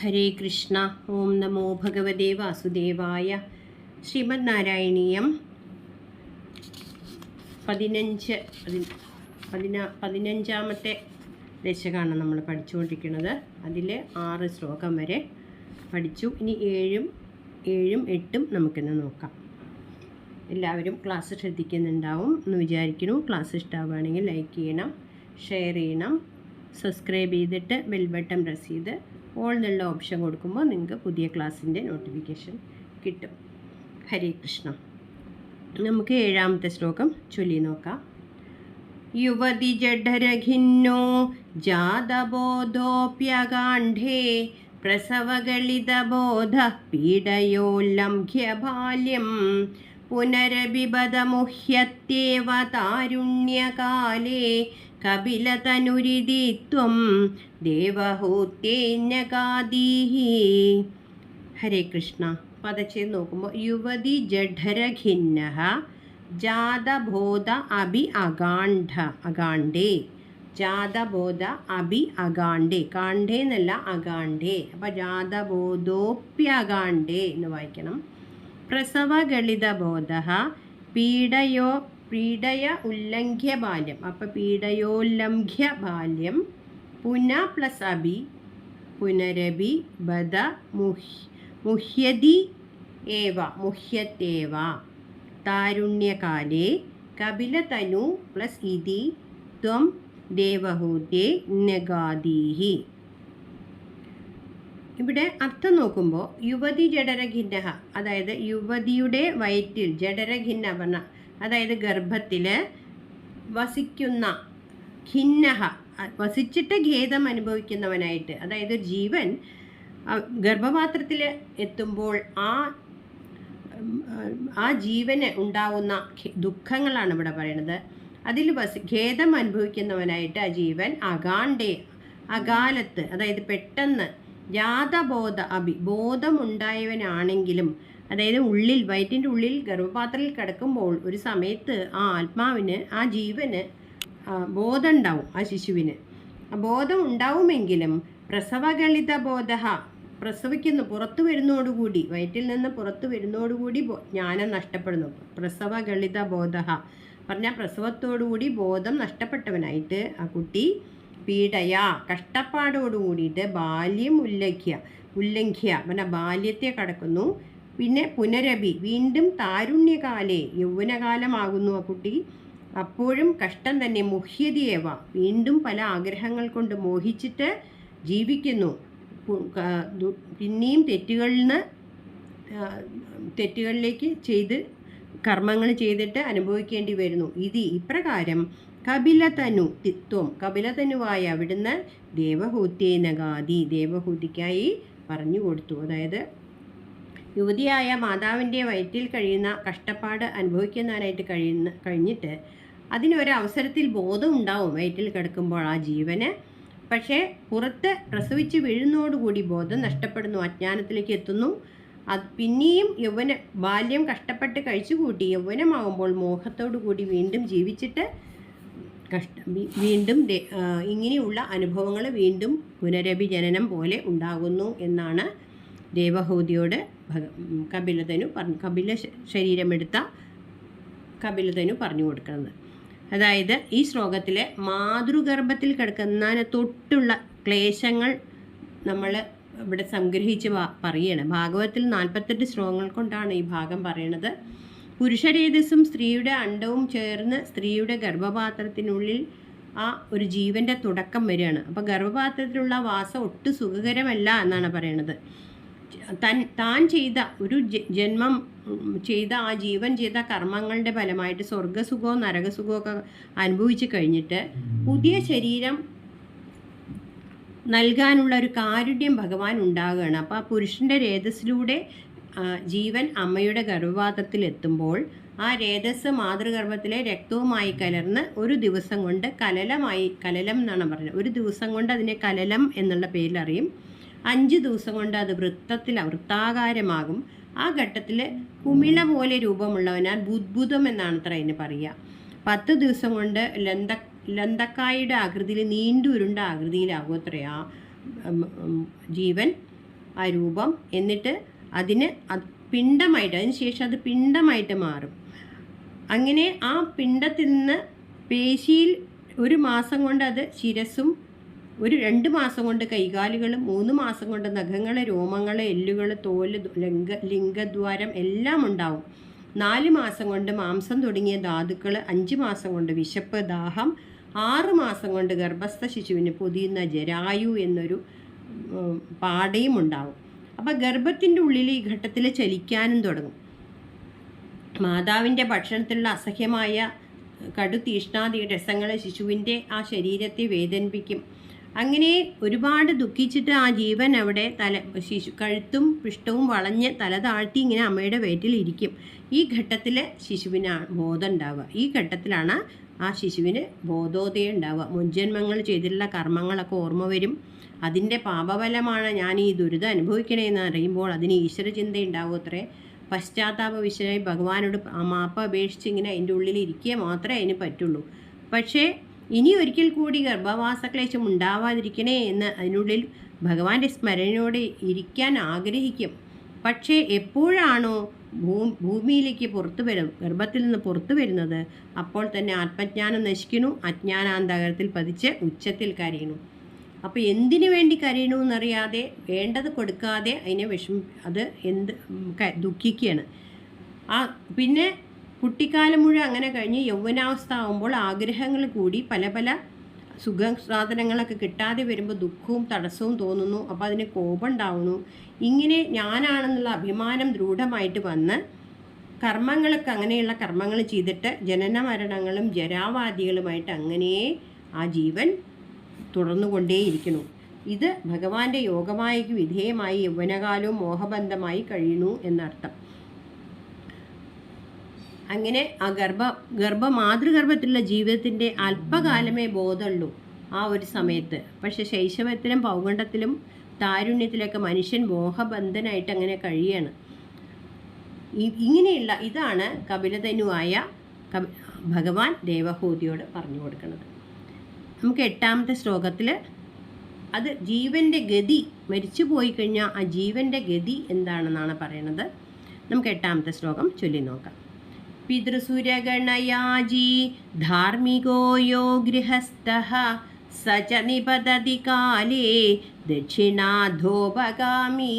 ഹരേ കൃഷ്ണ ഓം നമോ ഭഗവതേ വാസുദേവായ. ശ്രീമദ് നാരായണീയം പതിനഞ്ച് പതി- പതിനാ പതിനഞ്ചാമത്തെ ദശകമാണ് നമ്മൾ പഠിച്ചുകൊണ്ടിരിക്കുന്നത്. അതിൽ ആറ് ശ്ലോകം വരെ പഠിച്ചു. ഇനി ഏഴും ഏഴും എട്ടും നമുക്കിന്ന് നോക്കാം. എല്ലാവരും ക്ലാസ് ശ്രദ്ധിക്കുന്നുണ്ടാവും എന്ന് വിചാരിക്കുന്നു. ക്ലാസ് ഇഷ്ടമാവുകയാണെങ്കിൽ ലൈക്ക് ചെയ്യണം ഷെയർ ചെയ്യണം സബ്സ്ക്രൈബ് ചെയ്തിട്ട് ബെൽ ബട്ടൺ പ്രസ് ചെയ്ത് ഓൾ എന്നുള്ള ഓപ്ഷൻ കൊടുക്കുമ്പോൾ നിങ്ങൾക്ക് പുതിയ ക്ലാസ്സിന്റെ നോട്ടിഫിക്കേഷൻ കിട്ടും. ഹരേ കൃഷ്ണ. നമുക്ക് ഏഴാമത്തെ ശ്ലോകം ചൊല്ലി നോക്കാം. യുവതി ജഡരഘിന്നോ ജാതബോധോപ്യകാണ്ഡേ പ്രസവഗളിതബോധ പീഡയോല്ലംഘ്യ ബാല്യം പുനരഭിപദമുഹ്യത്യേവ താരുണ്യകാലേ കപിലതനുരിതി ത്വം ദേവഹൂത്തേന്യകാദീः ഹരേ കൃഷ്ണ. പദച്ചേർന്ന് നോക്കുമ്പോൾ യുവതി ജഠരഖിന്ന ജാതബോധ അഭി അഗാണ്ഡ അഗാണ്ഡേ ജാതബോധ അഭി അഗാണ്ഡേ കാണ്ഡേ എന്നല്ല അഗാണ്ഡേ അപ്പം ജാതബോധോപ്യഗാണ്ഡേ എന്ന് വായിക്കണം. പ്രസവഗളിതബോധ പീഡയോ പീഡയ ഉല്ലംഘ്യ ബാല്യം. അപ്പൊ പീഡയോല്ലംഘ്യ ബാല്യം. പുന പ്ലസ് അബി പുനരബി ബദ മുഹ് മുഹ്യതി ഏവ മുഹ്യത്തേവ. താരുണ്യകാലേ കപിലതനു പ്ലസ് ഇതി ത്വം ദേവഹൂതേ നഗാദീഹി ഇവിടെ അർത്ഥം നോക്കുമ്പോൾ യുവതി ജഡരഖിന്നഹ അതായത് യുവതിയുടെ വയറ്റിൽ ജഡരഖിന്ന പറഞ്ഞ അതായത് ഗർഭത്തിൽ വസിക്കുന്ന ഖിന്നഹ വസിച്ചിട്ട് ഖേദം അനുഭവിക്കുന്നവനായിട്ട് അതായത് ജീവൻ ഗർഭപാത്രത്തിൽ എത്തുമ്പോൾ ആ ആ ജീവന് ഉണ്ടാവുന്ന ദുഃഖങ്ങളാണ് ഇവിടെ പറയുന്നത് അതിൽ വസി ഖേദം അനുഭവിക്കുന്നവനായിട്ട് ആ ജീവൻ അകാണ്ടേ അകാലത്ത് അതായത് പെട്ടെന്ന് ജാതബോധ അഭി ബോധമുണ്ടായവനാണെങ്കിലും അതായത് ഉള്ളിൽ വയറ്റിന്റെ ഉള്ളിൽ ഗർഭപാത്രത്തിൽ കിടക്കുമ്പോൾ ഒരു സമയത്ത് ആ ആത്മാവിന് ആ ജീവന് ബോധം ഉണ്ടാവും ആ ശിശുവിന്. ബോധം ഉണ്ടാവുമെങ്കിലും പ്രസവഗളിത ബോധ പ്രസവിക്കുന്നു പുറത്തു വരുന്നതോടുകൂടി വയറ്റിൽ നിന്ന് പുറത്തു വരുന്നതോടുകൂടി ജ്ഞാനം നഷ്ടപ്പെടുന്നു. പ്രസവഗളിത ബോധ പറഞ്ഞാൽ പ്രസവത്തോടുകൂടി ബോധം നഷ്ടപ്പെട്ടവനായിട്ട് ആ കുട്ടി പീഡയ കഷ്ടപ്പാടോടുകൂടിയിട്ട് ബാല്യം ഉല്ലംഘ്യ ഉല്ലംഘ്യ പറഞ്ഞാൽ ബാല്യത്തെ കടക്കുന്നു. പിന്നെ പുനരഭി വീണ്ടും താരുണ്യകാലേ യൗവനകാലമാകുന്നു ആ കുട്ടി. അപ്പോഴും കഷ്ടം തന്നെ മുഹ്യതിയേവ. വീണ്ടും പല ആഗ്രഹങ്ങൾ കൊണ്ട് മോഹിച്ചിട്ട് ജീവിക്കുന്നു. പിന്നെയും തെറ്റുകളിൽ നിന്ന് തെറ്റുകളിലേക്ക് ചെയ്ത് കർമ്മങ്ങൾ ചെയ്തിട്ട് അനുഭവിക്കേണ്ടി വരുന്നു. ഇത് ഇപ്രകാരം കപിലതനു തിത്വം കപിലതനുവായ അവിടുന്ന് ദേവഹൂത്യേനഗാദി ദേവഹൂതിക്കായി പറഞ്ഞു കൊടുത്തു. അതായത് യുവതിയായ മാതാവിന്റെ വയറ്റിൽ കഴിയുന്ന കഷ്ടപ്പാട് അനുഭവിക്കുന്നവരായിട്ട് കഴിയുന്ന കഴിഞ്ഞിട്ട് അതിനൊരു അവസരത്തിൽ ബോധം ഉണ്ടാവും വയറ്റിൽ കിടക്കുമ്പോൾ ആ ജീവന്. പക്ഷേ പുറത്ത് പ്രസവിച്ച് വീഴുന്നതോടുകൂടി ബോധം നഷ്ടപ്പെടുന്നു അജ്ഞാനത്തിലേക്ക് എത്തുന്നു. അത് പിന്നെയും യൗവന ബാല്യം കഷ്ടപ്പെട്ട് കഴിച്ചുകൂട്ടി യൗവനമാകുമ്പോൾ മോഹത്തോടു കൂടി വീണ്ടും ജീവിച്ചിട്ട് കഷ്ട വീണ്ടും ഇങ്ങനെയുള്ള അനുഭവങ്ങൾ വീണ്ടും പുനരഭിജനനം പോലെ ഉണ്ടാകുന്നു എന്നാണ് ദേവഹൂതിയോട് കപിലതനു പറഞ്ഞു കപില ശരീരമെടുത്ത കപിലതനു പറഞ്ഞു കൊടുക്കുന്നത്. അതായത് ഈ ശ്ലോകത്തിലെ മാതൃഗർഭത്തിൽ കിടക്കുന്നതിന് തൊട്ടുള്ള ക്ലേശങ്ങൾ നമ്മൾ ഇവിടെ സംഗ്രഹിച്ച് പറയണം. ഭാഗവതത്തിൽ നാൽപ്പത്തെട്ട് ശ്ലോകങ്ങൾ കൊണ്ടാണ് ഈ ഭാഗം പറയണത്. പുരുഷരേതസ്സും സ്ത്രീയുടെ അണ്ടവും ചേർന്ന് സ്ത്രീയുടെ ഗർഭപാത്രത്തിനുള്ളിൽ ആ ഒരു ജീവന്റെ തുടക്കം വരികയാണ്. അപ്പോൾ ഗർഭപാത്രത്തിലുള്ള വാസം ഒട്ടും സുഖകരമല്ല എന്നാണ് പറയണത്. തൻ താൻ ചെയ്ത ഒരു ജന്മം ചെയ്ത ആ ജീവൻ ചെയ്ത കർമ്മങ്ങളുടെ ഫലമായിട്ട് സ്വർഗസുഖവും നരകസുഖവും ഒക്കെ അനുഭവിച്ചു കഴിഞ്ഞിട്ട് പുതിയ ശരീരം നൽകാനുള്ള ഒരു കാരുണ്യം ഭഗവാൻ ഉണ്ടാകുകയാണ്. അപ്പോൾ ആ പുരുഷന്റെ രേതസ്സിലൂടെ ജീവൻ അമ്മയുടെ ഗർഭപാത്രത്തിൽ എത്തുമ്പോൾ ആ രേതസ് മാതൃഗർഭത്തിലെ രക്തവുമായി കലർന്ന് ഒരു ദിവസം കൊണ്ട് കലലമായി കലലം എന്നാണ് പറഞ്ഞത്. ഒരു ദിവസം കൊണ്ട് അതിനെ കലലം എന്നുള്ള പേരിൽ അറിയും അഞ്ച് ദിവസം കൊണ്ട് അത് വൃത്തത്തിൽ വൃത്താകാരമാകും ആ ഘട്ടത്തിൽ കുമിള പോലെ രൂപമുള്ളവനാൽ ബുദ്ബുദം അത്ര അതിന് പറയുക. പത്ത് ദിവസം കൊണ്ട് ലന്ത ലന്തക്കായുടെ ആകൃതിയിൽ നീണ്ടുരുണ്ട ആകൃതിയിലാകും അത്രയാ ജീവൻ ആ രൂപം. എന്നിട്ട് അതിന് അത് പിണ്ടമായിട്ട് അതിന് ശേഷം അത് പിണ്ടമായിട്ട് മാറും. അങ്ങനെ ആ പിണ്ടത്തിൽ നിന്ന് പേശിയിൽ ഒരു മാസം കൊണ്ട് അത് ശിരസും ഒരു രണ്ട് മാസം കൊണ്ട് കൈകാലുകളും മൂന്ന് മാസം കൊണ്ട് നഖങ്ങൾ രോമങ്ങൾ എല്ലുകൾ തോൽ ലിംഗ ലിംഗദ്വാരം എല്ലാം ഉണ്ടാവും. നാല് മാസം കൊണ്ട് മാംസം തുടങ്ങിയ ധാതുക്കൾ അഞ്ച് മാസം കൊണ്ട് വിശപ്പ് ദാഹം ആറ് മാസം കൊണ്ട് ഗർഭസ്ഥ ശിശുവിന് പൊതിയുന്ന ജരായു എന്നൊരു പാടയും ഉണ്ടാവും. അപ്പോൾ ഗർഭത്തിന്റെ ഉള്ളിൽ ഈ ഘട്ടത്തിൽ ചലിക്കാനും തുടങ്ങും. മാതാവിന്റെ ഭക്ഷണത്തിലുള്ള അസഹ്യമായ കടു തീഷ്ണാദി രസങ്ങൾ ശിശുവിന്റെ ആ ശരീരത്തെ വേദനിപ്പിക്കും. അങ്ങനെ ഒരുപാട് ദുഃഖിച്ചിട്ട് ആ ജീവൻ അവിടെ തല ശിശു കഴുത്തും പൃഷ്ഠവും വളഞ്ഞ് തല താഴ്ത്തി ഇങ്ങനെ അമ്മയുടെ വയറ്റിൽ ഇരിക്കും. ഈ ഘട്ടത്തിൽ ശിശുവിന് ബോധം ഉണ്ടാവുക. ഈ ഘട്ടത്തിലാണ് ആ ശിശുവിന് ബോധോദയം ഉണ്ടാവുക. മുൻജന്മങ്ങൾ ചെയ്തിട്ടുള്ള കർമ്മങ്ങളൊക്കെ ഓർമ്മ വരും. അതിന്റെ പാപഫലമാണ് ഞാൻ ഈ ദുരിതം അനുഭവിക്കണേന്ന് അറിയുമ്പോൾ അതിന് ഈശ്വര ചിന്ത ഉണ്ടാവും അത്രേ പശ്ചാത്താപ വിശ്വനായി ഭഗവാനോട് മാപ്പ് അപേക്ഷിച്ച് ഇങ്ങനെ അതിന്റെ ഉള്ളിൽ ഇരിക്കുക മാത്രമേ അതിന് പറ്റുള്ളൂ. പക്ഷേ ഇനി ഒരിക്കൽ കൂടി ഗർഭവാസക്ലേശം ഉണ്ടാവാതിരിക്കണേ എന്ന് അതിനുള്ളിൽ ഭഗവാന്റെ സ്മരണയോടെ ഇരിക്കാൻ ആഗ്രഹിക്കും. പക്ഷേ എപ്പോഴാണോ ഭൂ ഭൂമിയിലേക്ക് പുറത്തു വരും ഗർഭത്തിൽ നിന്ന് പുറത്തു വരുന്നത് അപ്പോൾ തന്നെ ആത്മജ്ഞാനം നശിക്കുന്നു അജ്ഞാനാന്തകരത്തിൽ പതിച്ച് ഉച്ചത്തിൽ കരയണു അപ്പോൾ എന്തിനു വേണ്ടി കരയണു എന്നറിയാതെ വേണ്ടത് കൊടുക്കാതെ അതിനെ വിഷം അത് എന്ത് ദുഃഖിക്കുകയാണ്. ആ പിന്നെ കുട്ടിക്കാലം മുഴുവൻ അങ്ങനെ കഴിഞ്ഞ് യൗവനാവസ്ഥ ആകുമ്പോൾ ആഗ്രഹങ്ങൾ കൂടി പല പല സുഖ സാധനങ്ങളൊക്കെ കിട്ടാതെ വരുമ്പോൾ ദുഃഖവും തടസ്സവും തോന്നുന്നു. അപ്പോൾ അതിന് കോപം ഉണ്ടാവുന്നു ഇങ്ങനെ ഞാനാണെന്നുള്ള അഭിമാനം ദൃഢമായിട്ട് വന്ന് കർമ്മങ്ങളൊക്കെ അങ്ങനെയുള്ള കർമ്മങ്ങൾ ചെയ്തിട്ട് ജനന മരണങ്ങളും ജരാവാദികളുമായിട്ട് അങ്ങനെ ആ ജീവൻ തുടർന്നുകൊണ്ടേയിരിക്കുന്നു. ഇത് ഭഗവാന്റെ യോഗമായക്ക് വിധേയമായി യൗവനകാലവും മോഹബന്ധമായി കഴിയുന്നു എന്നർത്ഥം. അങ്ങനെ ആ ഗർഭ ഗർഭ മാതൃഗർഭത്തിലുള്ള ജീവിതത്തിന്റെ അല്പകാലമേ ബോധമുള്ളൂ ആ ഒരു സമയത്ത്. പക്ഷെ ശൈശവത്തിലും പൗഗണ്ഡത്തിലും താരുണ്യത്തിലൊക്കെ മനുഷ്യൻ മോഹബന്ധനായിട്ട് അങ്ങനെ കഴിയാണ്. ഇങ്ങനെയുള്ള ഇതാണ് കപിലതനുവായ കപി ഭഗവാൻ ദേവഹൂതിയോട് പറഞ്ഞു കൊടുക്കുന്നത്. നമുക്ക് എട്ടാമത്തെ ശ്ലോകത്തിൽ അത് ജീവന്റെ ഗതി മരിച്ചു പോയി കഴിഞ്ഞാൽ ആ ജീവന്റെ ഗതി എന്താണെന്നാണ് പറയണത് നമുക്ക് എട്ടാമത്തെ ശ്ലോകം ചൊല്ലി നോക്കാം. പിതൃസുരഗണയാജി ധാർമ്മികോ യോ ഗൃഹസ്ഥഃ സ ച നിപതതി കാലേ ദക്ഷിണാധോപഗാമി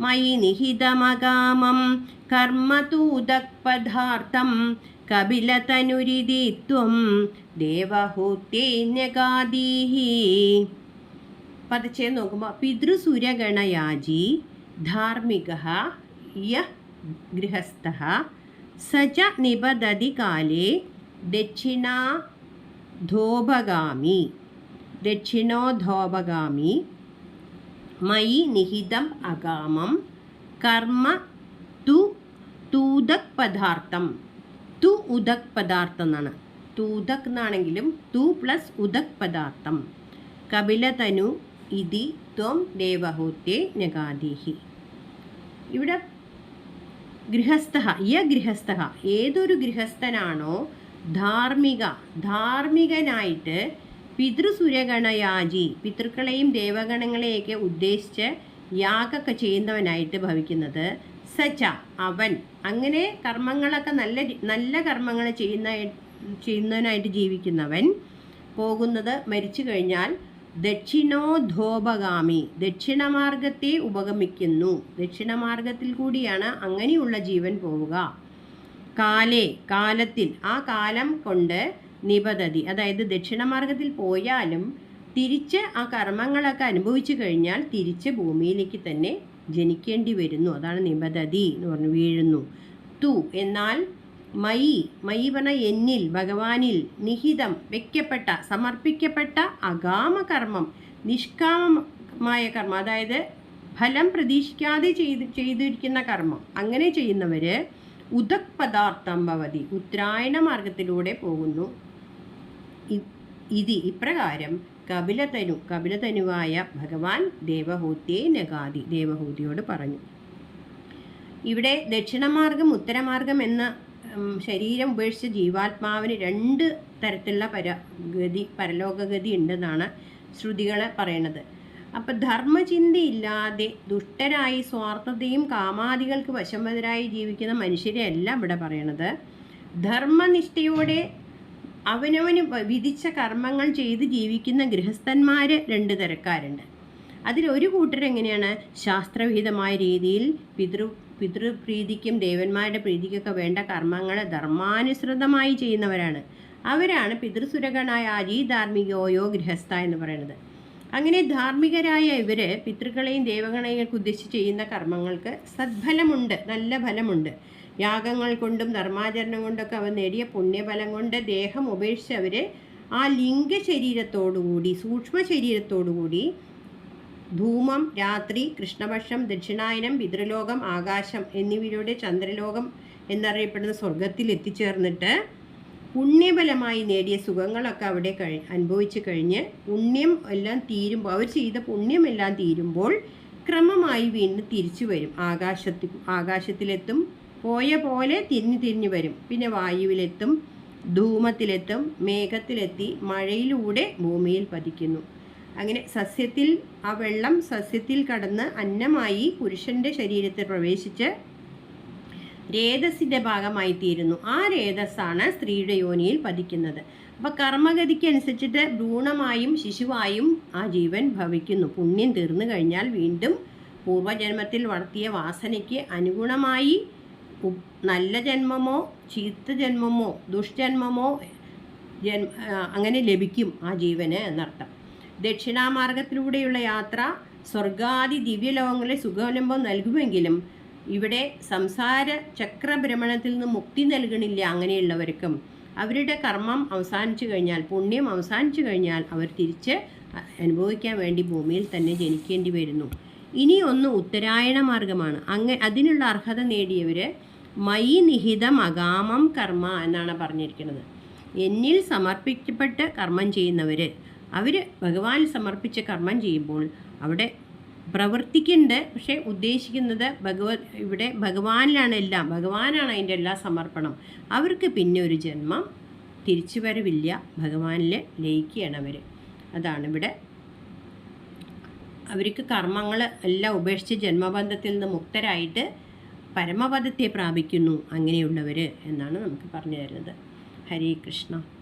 മയി നിഹിതമകാമം കർമ്മതൂതപദാർത്ഥം കപിലതനുരിതി ത്വം ദേവഹൂത്യന്യഗാദീഹി പതച്ചേ നോക്കുമ്പോൾ പിതൃസുരഗണയാജി ധാർമ്മിക യ ഗൃഹസ്ഥ സ ച നിബദതി കാലേ ദക്ഷിണാധോപഗാമി ദക്ഷിണോധോപഗാമി മയി നിഹിതം അകാമം കർമ്മ തു തൂതക് പദാർത്ഥം തു ഉദക് പദാർത്ഥം എന്നാണ് തൂതക് എന്നാണെങ്കിലും തു പ്ലസ് ഉദക് പദാർത്ഥം കപിലതനു ഇതി ത്വം ദേവഹൂത്തെ നഗാദീഹി ഇവിടെ ഗൃഹസ്ഥ യ ഗൃഹസ്ഥ ഏതൊരു ഗൃഹസ്ഥനാണോ ധാർമ്മിക ധാർമ്മികനായിട്ട് പിതൃസുരഗണയാജി പിതൃക്കളെയും ദേവഗണങ്ങളെയൊക്കെ ഉദ്ദേശിച്ച് യാഗമൊക്കെ ചെയ്യുന്നവനായിട്ട് ഭവിക്കുന്നത് സച്ച അവൻ. അങ്ങനെ കർമ്മങ്ങളൊക്കെ നല്ല നല്ല കർമ്മങ്ങൾ ചെയ്യുന്ന ചെയ്യുന്നവനായിട്ട് ജീവിക്കുന്നവൻ പോകുന്നത് മരിച്ചു കഴിഞ്ഞാൽ ദക്ഷിണോധോപഗാമി. ദക്ഷിണമാർഗത്തെ ഉപഗമിക്കുന്നു. ദക്ഷിണമാർഗത്തിൽ കൂടിയാണ് അങ്ങനെയുള്ള ജീവൻ പോവുക. കാലേ കാലത്തിൽ ആ കാലം കൊണ്ട് നിപതതി. അതായത് ദക്ഷിണമാർഗത്തിൽ പോയാലും തിരിച്ച് ആ കർമ്മങ്ങളൊക്കെ അനുഭവിച്ചു കഴിഞ്ഞാൽ തിരിച്ച് ഭൂമിയിലേക്ക് തന്നെ ജനിക്കേണ്ടി വരുന്നു. അതാണ് നിപതതി എന്ന് പറഞ്ഞു വീഴുന്നു. തു എന്നാൽ മയി മയി പറഞ്ഞ എന്നിൽ ഭഗവാനിൽ നിഹിതം വെക്കപ്പെട്ട സമർപ്പിക്കപ്പെട്ട അകാമകർമ്മം നിഷ്കാമമായ കർമ്മം അതായത് ഫലം പ്രതീക്ഷിക്കാതെ ചെയ്ത് ചെയ്തിരിക്കുന്ന കർമ്മം. അങ്ങനെ ചെയ്യുന്നവർ ഉദക് പദാർത്ഥം ഭവതി ഉത്തരായണ മാർഗത്തിലൂടെ പോകുന്നു. ഇത് ഇപ്രകാരം കപിലതനു കപിലതനുവായ ഭഗവാൻ ദേവഹൂത്തിയെ നഗാദി ദേവഹൂതിയോട് പറഞ്ഞു. ഇവിടെ ദക്ഷിണമാർഗം ഉത്തരമാർഗം എന്ന ശരീരം ഉപേക്ഷിച്ച് ജീവാത്മാവിന് രണ്ട് തരത്തിലുള്ള പര ഗതി പരലോകഗതി ഉണ്ടെന്നാണ് ശ്രുതികൾ പറയണത്. അപ്പം ധർമ്മചിന്തയില്ലാതെ ദുഷ്ടരായി സ്വാർത്ഥതയും കാമാദികൾക്ക് വശംവതരായി ജീവിക്കുന്ന മനുഷ്യരെ അല്ല ഇവിടെ പറയണത്. ധർമ്മനിഷ്ഠയോടെ അവനവന് വിധിച്ച കർമ്മങ്ങൾ ചെയ്ത് ജീവിക്കുന്ന ഗൃഹസ്ഥന്മാർ രണ്ട് തരക്കാരുണ്ട്. അതിലൊരു കൂട്ടർ എങ്ങനെയാണ്? ശാസ്ത്രവിഹിതമായ രീതിയിൽ പിതൃ പിതൃപ്രീതിക്കും ദേവന്മാരുടെ പ്രീതിക്കൊക്കെ വേണ്ട കർമ്മങ്ങൾ ധർമാനുസൃതമായി ചെയ്യുന്നവരാണ്. അവരാണ് പിതൃസുരകനായ ആജീ ധാർമ്മികോയോ ഗൃഹസ്ഥ എന്ന് പറയുന്നത്. അങ്ങനെ ധാർമ്മികരായ ഇവർ പിതൃക്കളെയും ദേവഗണങ്ങൾക്ക് ഉദ്ദേശിച്ച് ചെയ്യുന്ന കർമ്മങ്ങൾക്ക് സദ്ഫലമുണ്ട് നല്ല ഫലമുണ്ട്. യാഗങ്ങൾ കൊണ്ടും ധർമാചരണം കൊണ്ടൊക്കെ അവർ നേടിയ പുണ്യഫലം കൊണ്ട് ദേഹം ഉപേക്ഷിച്ച് അവർ ആ ലിംഗ ശരീരത്തോടുകൂടി സൂക്ഷ്മ ശരീരത്തോടുകൂടി ധൂമം രാത്രി കൃഷ്ണപക്ഷം ദക്ഷിണായനം പിതൃലോകം ആകാശം എന്നിവയിലൂടെ ചന്ദ്രലോകം എന്നറിയപ്പെടുന്ന സ്വർഗത്തിൽ എത്തിച്ചേർന്നിട്ട് പുണ്യബലമായി നേടിയ സുഖങ്ങളൊക്കെ അവിടെ കഴി അനുഭവിച്ചു കഴിഞ്ഞ് പുണ്യം എല്ലാം തീരുമ്പോൾ അവർ ചെയ്ത പുണ്യമെല്ലാം തീരുമ്പോൾ ക്രമമായി വീണ്ടും തിരിച്ചു വരും. ആകാശത്തിൽ ആകാശത്തിലെത്തും പോയ പോലെ തിരിഞ്ഞു തിരിഞ്ഞു വരും. പിന്നെ വായുവിലെത്തും ധൂമത്തിലെത്തും മേഘത്തിലെത്തി മഴയിലൂടെ ഭൂമിയിൽ പതിക്കുന്നു. അങ്ങനെ സസ്യത്തിൽ ആ വെള്ളം സസ്യത്തിൽ കടന്ന് അന്നമായി പുരുഷന്റെ ശരീരത്തിൽ പ്രവേശിച്ച് രേതസിന്റെ ഭാഗമായി തീരുന്നു ആ രേതസ്സാണ് സ്ത്രീയുടെ യോനിയിൽ പതിക്കുന്നത്. അപ്പൊ കർമ്മഗതിക്ക് അനുസരിച്ചിട്ട് ഭ്രൂണമായും ശിശുവായും ആ ജീവൻ ഭവിക്കുന്നു. പുണ്യം തീർന്നു കഴിഞ്ഞാൽ വീണ്ടും പൂർവജന്മത്തിൽ വളർത്തിയ വാസനയ്ക്ക് അനുഗുണമായി നല്ല ജന്മമോ ചീത്ത ജന്മമോ ദുഷ്ജന്മമോ ജന്മ അങ്ങനെ ലഭിക്കും ആ ജീവന് എന്നർത്ഥം. ദക്ഷിണാമാർഗത്തിലൂടെയുള്ള യാത്ര സ്വർഗാദി ദിവ്യലോകങ്ങളെ സുഖാനുഭവം നൽകുമെങ്കിലും ഇവിടെ സംസാര ചക്രഭ്രമണത്തിൽ നിന്ന് മുക്തി നൽകണില്ല അങ്ങനെയുള്ളവർക്കും. അവരുടെ കർമ്മം അവസാനിച്ചു കഴിഞ്ഞാൽ പുണ്യം അവസാനിച്ചു കഴിഞ്ഞാൽ അവർ തിരിച്ച് അനുഭവിക്കാൻ വേണ്ടി ഭൂമിയിൽ തന്നെ ജനിക്കേണ്ടി വരുന്നു. ഇനി ഒന്ന് ഉത്തരായണ മാർഗമാണ്. അങ്ങ അതിനുള്ള അർഹത നേടിയവർ മൈ നിഹിതം അകാമം കർമ്മ എന്നാണ് പറഞ്ഞിരിക്കുന്നത്. എന്നിൽ സമർപ്പിക്കപ്പെട്ട് കർമ്മം ചെയ്യുന്നവർ അവർ ഭഗവാൻ സമർപ്പിച്ച കർമ്മം ചെയ്യുമ്പോൾ അവിടെ പ്രവർത്തിക്കുന്നുണ്ട് പക്ഷേ ഉദ്ദേശിക്കുന്നത് ഭഗവ ഇവിടെ ഭഗവാനിലാണ് എല്ലാം ഭഗവാനാണ് അതിന്റെ എല്ലാ സമർപ്പണം. അവർക്ക് പിന്നെ ഒരു ജന്മം തിരിച്ചു വരവില്ല ഭഗവാനിൽ ലയിക്കുകയാണ് അവർ അതാണ് ഇവിടെ അവർക്ക് കർമ്മങ്ങൾ എല്ലാം ഉപേക്ഷിച്ച് ജന്മബന്ധത്തിൽ നിന്ന് മുക്തരായിട്ട് പരമപദത്തെ പ്രാപിക്കുന്നു അങ്ങനെയുള്ളവർ എന്നാണ് നമുക്ക് പറഞ്ഞു തരുന്നത്. ഹരേ കൃഷ്ണ.